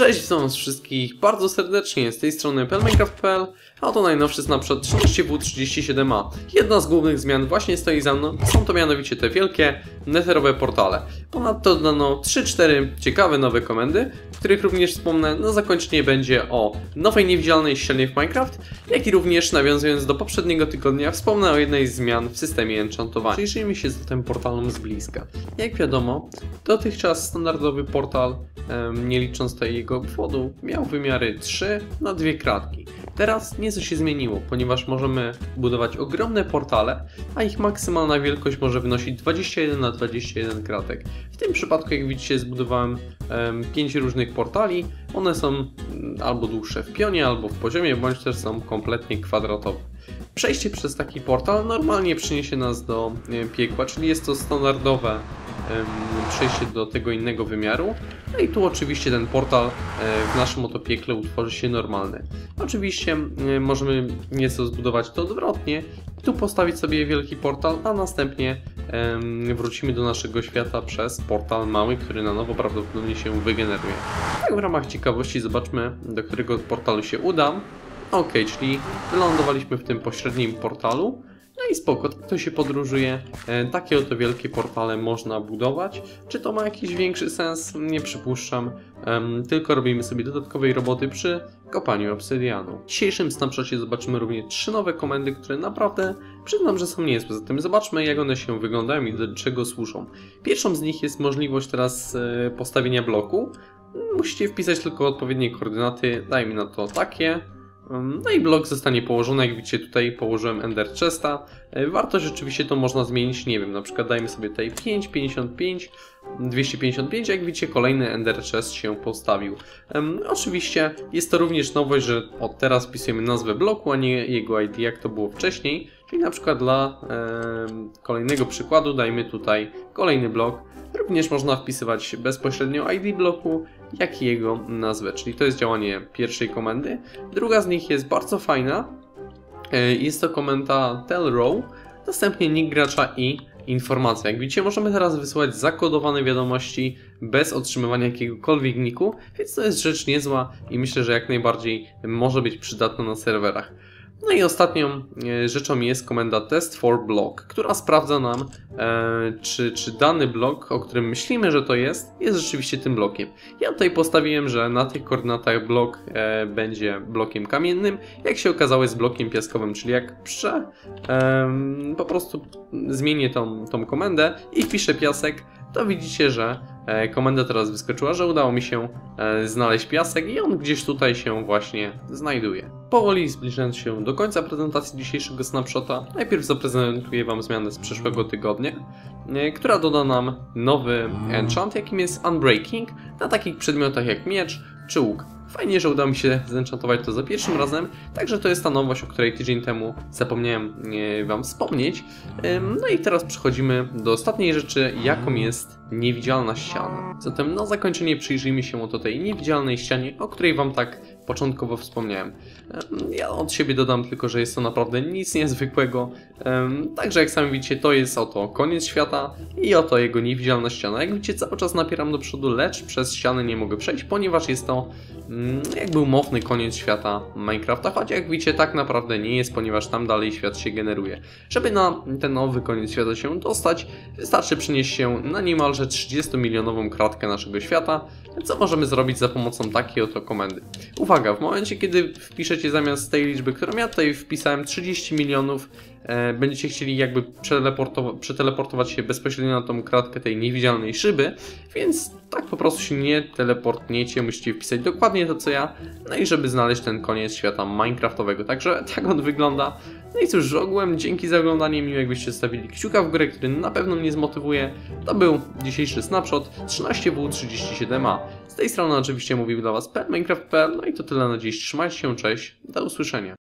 Cześć, witam was wszystkich bardzo serdecznie, z tej strony pelminecraft.pl, a to najnowszy snapshot 13W37A. Jedna z głównych zmian właśnie stoi za mną, są to mianowicie te wielkie netherowe portale. Ponadto dodano 3-4 ciekawe nowe komendy, w których również wspomnę na zakończenie będzie o nowej niewidzialnej ścianie w Minecraft, jak i również nawiązując do poprzedniego tygodnia wspomnę o jednej z zmian w systemie enchantowania. Przyjrzyjmy się zatem portalom z bliska. Jak wiadomo, dotychczas standardowy portal, nie licząc tej jego obwodu, miał wymiary 3 na 2 kratki. Teraz nieco się zmieniło, ponieważ możemy budować ogromne portale, a ich maksymalna wielkość może wynosić 21 na 21 kratek. W tym przypadku, jak widzicie, zbudowałem 5 różnych portali. One są mm, albo dłuższe w pionie, albo w poziomie, bądź też są kompletnie kwadratowe. Przejście przez taki portal normalnie przyniesie nas do e, piekła, czyli jest to standardowe przejście do tego innego wymiaru. No i tu oczywiście ten portal e, w naszym oto piekle utworzy się normalny. Oczywiście e, możemy nieco zbudować to odwrotnie tu postawić sobie wielki portal, a następnie wrócimy do naszego świata przez portal mały, który na nowo prawdopodobnie się wygeneruje. Tak w ramach ciekawości zobaczmy do którego portalu się uda. Ok, czyli wylądowaliśmy w tym pośrednim portalu. No i spoko, tak to się podróżuje. E, takie oto wielkie portale można budować. Czy to ma jakiś większy sens? Nie przypuszczam. Tylko robimy sobie dodatkowej roboty przy kopaniu obsydianu. W dzisiejszym snapshocie zobaczymy również trzy nowe komendy, które naprawdę przyznam, że są niezłe. Zatem zobaczmy jak one się wyglądają i do czego służą. Pierwszą z nich jest możliwość teraz e, postawienia bloku. Musicie wpisać tylko odpowiednie koordynaty. Dajmy na to takie. No i blok zostanie położony, jak widzicie tutaj położyłem Ender Chesta. E, Wartość oczywiście to można zmienić, nie wiem, na przykład dajmy sobie tutaj 5, 55, 255, jak widzicie kolejny Ender Chest się postawił. Oczywiście jest to również nowość, że od teraz wpisujemy nazwę bloku, a nie jego ID, jak to było wcześniej. Czyli na przykład dla em, kolejnego przykładu dajmy tutaj kolejny blok. Również można wpisywać bezpośrednio ID bloku, jak i jego nazwę, czyli to jest działanie pierwszej komendy. Druga z nich jest bardzo fajna. E, Jest to komenda tell row, następnie nick gracza i informacja. Jak widzicie, możemy teraz wysyłać zakodowane wiadomości bez otrzymywania jakiegokolwiek niku, więc to jest rzecz niezła i myślę, że jak najbardziej może być przydatna na serwerach. No i ostatnią e, rzeczą jest komenda test for block, która sprawdza nam, e, czy, czy dany blok, o którym myślimy, że to jest, jest rzeczywiście tym blokiem. Ja tutaj postawiłem, że na tych koordynatach blok e, będzie blokiem kamiennym, jak się okazało jest blokiem piaskowym, czyli jak prze, po prostu zmienię tą, tą komendę i wpiszę piasek, to widzicie, że komenda teraz wyskoczyła, że udało mi się e, znaleźć piasek i on gdzieś tutaj się właśnie znajduje. Powoli zbliżając się do końca prezentacji dzisiejszego snapshota, najpierw zaprezentuję Wam zmianę z przyszłego tygodnia, e, która doda nam nowy enchant, jakim jest Unbreaking, na takich przedmiotach jak miecz czy łuk. Fajnie, że udało mi się zenchantować to za pierwszym razem, także to jest ta nowość, o której tydzień temu zapomniałem e, Wam wspomnieć. No i teraz przechodzimy do ostatniej rzeczy, jaką jest niewidzialna ściana. Zatem na zakończenie przyjrzyjmy się oto tej niewidzialnej ścianie, o której Wam tak początkowo wspomniałem. Ja od siebie dodam tylko, że jest to naprawdę nic niezwykłego. Także jak sami widzicie, to jest oto koniec świata i oto jego niewidzialna ściana. Jak widzicie, cały czas napieram do przodu, lecz przez ścianę nie mogę przejść, ponieważ jest to mm, jakby umowny koniec świata Minecrafta, choć jak widzicie, tak naprawdę nie jest, ponieważ tam dalej świat się generuje. Żeby na ten nowy koniec świata się dostać, wystarczy przenieść się na niemalże 30-milionową kratkę naszego świata, co możemy zrobić za pomocą takiej oto komendy. Uwaga, w momencie kiedy wpiszecie zamiast tej liczby, którą ja tutaj wpisałem 30 milionów, będziecie chcieli jakby przeteleportowa- przeteleportować się bezpośrednio na tą kratkę tej niewidzialnej szyby, więc tak po prostu się nie teleportniecie, musicie wpisać dokładnie to co ja, no i żeby znaleźć ten koniec świata Minecraftowego, także tak on wygląda. No i cóż, ogółem dzięki za oglądanie, miło jakbyście stawili kciuka w górę, który na pewno mnie zmotywuje. To był dzisiejszy snapshot 13W37A. Z tej strony oczywiście mówił dla Was Minecraft.pl, no i to tyle na dziś, trzymajcie się, cześć, do usłyszenia.